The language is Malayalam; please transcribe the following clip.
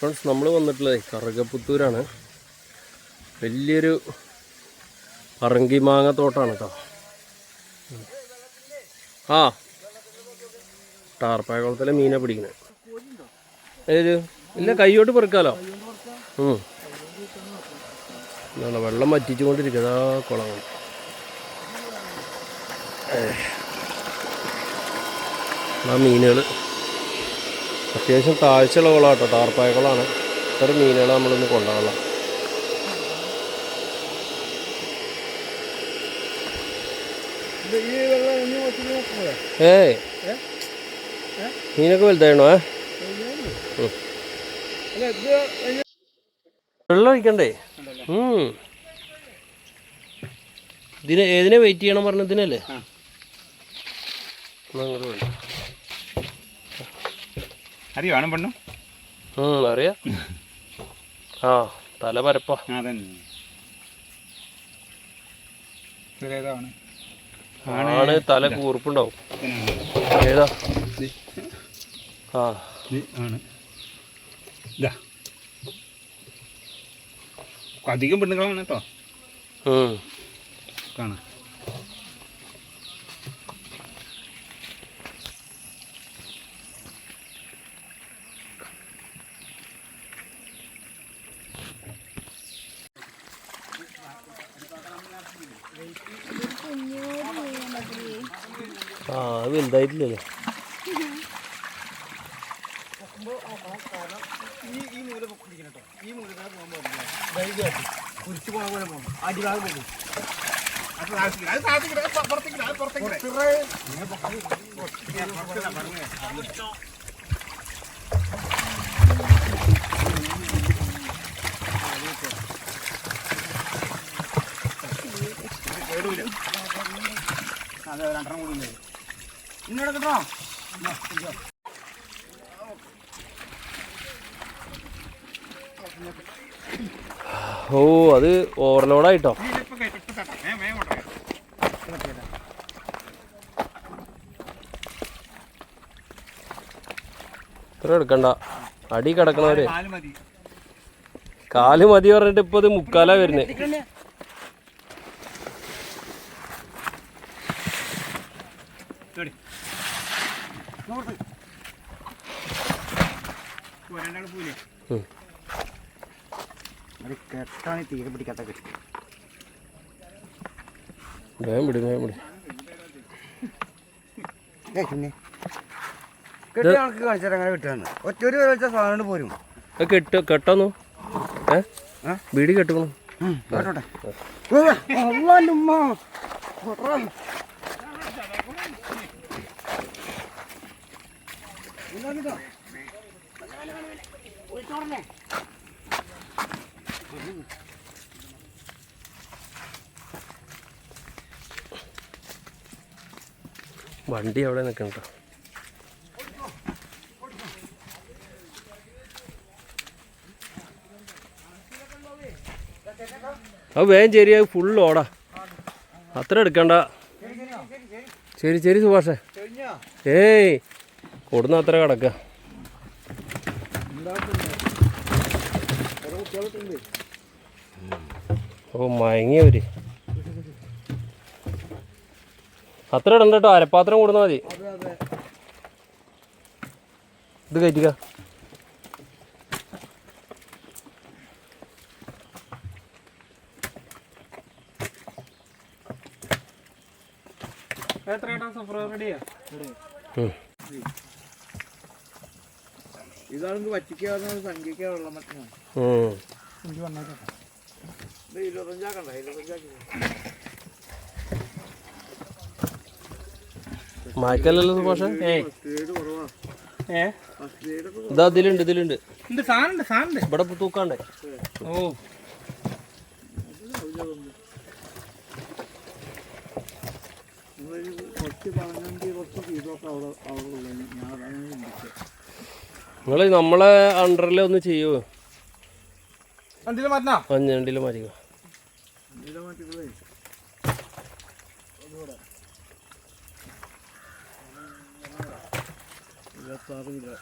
ഫ്രണ്ട്സ് നമ്മൾ വന്നിട്ടുള്ളത് കറുകപ്പുത്തൂരാണ്. വലിയൊരു പറങ്കി മാങ്ങ തോട്ടാണ് കേട്ടോ ആ ടാർപ്പായകുളത്തിലെ മീനെ പിടിക്കുന്നത് ഏത്? ഇല്ല കൈയോട്ട് പെറുക്കാലോ? ഉം. വെള്ളം വറ്റിച്ചുകൊണ്ടിരിക്കുക അതാ കുളം ആ മീനുകൾ അത്യാവശ്യം താഴ്ചയുള്ള കുളമാണ് കേട്ടോ ടാർപ്പായ കുളമാണ് ഇത്ര മീനുകൾ നമ്മളൊന്ന് കൊണ്ടുപോകാം ഏയ് മീനൊക്കെ ഉം. വെള്ളം ഒഴിക്കണ്ടേ. ഇതിന് ഏതിനെ വെയിറ്റ് ചെയ്യണം പറഞ്ഞതിനല്ലേ? അങ്ങോട്ട് വേണ്ട അറിയാണോ പെണ്ണു. ഉം, അറിയാം. ആ തല പരപ്പാ അതന്നെ ആണ് തല കൂർപ്പുണ്ടാവും. ഏതാ? ആ. ആണ്. ഇതാ. അധികം പെണ്ണുങ്ങളാണ് കേട്ടോ. കാണാം. ആ വലുതായിട്ടില്ലല്ലോ. അതെ രണ്ടെണ്ണം കൂടി ഉണ്ട്. ഇന്നിവിടെ കിട്ടോ ഓ അത് ഓവർലോഡായിട്ടോ? ഇത്ര എടുക്കണ്ട. അടി കിടക്കണവര്. കാൽ മതി. പറഞ്ഞിട്ട് ഇപ്പൊ ഇത് മുക്കാലാ വരുന്നത് അത് കെട്ടാണ് തീരെ പിടിക്കാത്ത കെട്ടി. വേഗം വിടും വേഗം വിടും. പിന്നെ. കെട്ടിയ ആൾക്ക് കാണിച്ചാൽ അങ്ങനെ കിട്ടുകയാണ്. ഒറ്റ ഒരു വില വെച്ചാൽ സാധനം പോരും. കെട്ട കെട്ട് കെട്ടോന്നു. ഏ? ബീഡി കെട്ടുക്കണു. കേട്ടോട്ടെ അള്ളാന്റുമ്മ വണ്ടി അവിടെ നിൽക്കണ്ട അത് വേഗം ശരി അത് ഫുൾ ഓടാ അത്ര എടുക്കണ്ട. ശരി ശരി സുഭാഷേ. ഏയ് കൊടുന്ന അത്ര കിടക്ക ഓ മയങ്ങിയവര്. അത്ര ഇടണ്ട കേട്ടോ അരപ്പാത്രം കൂടുന്ന മതി. ഇത് കയറ്റിക്ക. ഉം. ഇതാണെങ്കിൽ വറ്റിക്കാവുന്ന. ഇരുപത്തഞ്ചാക്കണ്ട ഇരുപത്തഞ്ചാക്കി മായ്ക്കല്ലല്ലോ സ്പീഡ് ഇതാ ഇതിലുണ്ട് ഇതിലുണ്ട്. ഇവിടെ തൂക്കാണ്ട്. ഓ. കുറച്ച് പതിനഞ്ച് കുറച്ച് ഫീസൊക്കെ അവിടെ അവിടെ ഉള്ളത് ഞാൻ അതാണ് ചിന്തിച്ചത് നിങ്ങൾ നമ്മളെ അണ്ടറിൽ ഒന്ന് ചെയ്യുമോ മാറ്റാ മഞ്ഞണ്ടിൽ മരിക ഇരുപത്താറ് കിലോ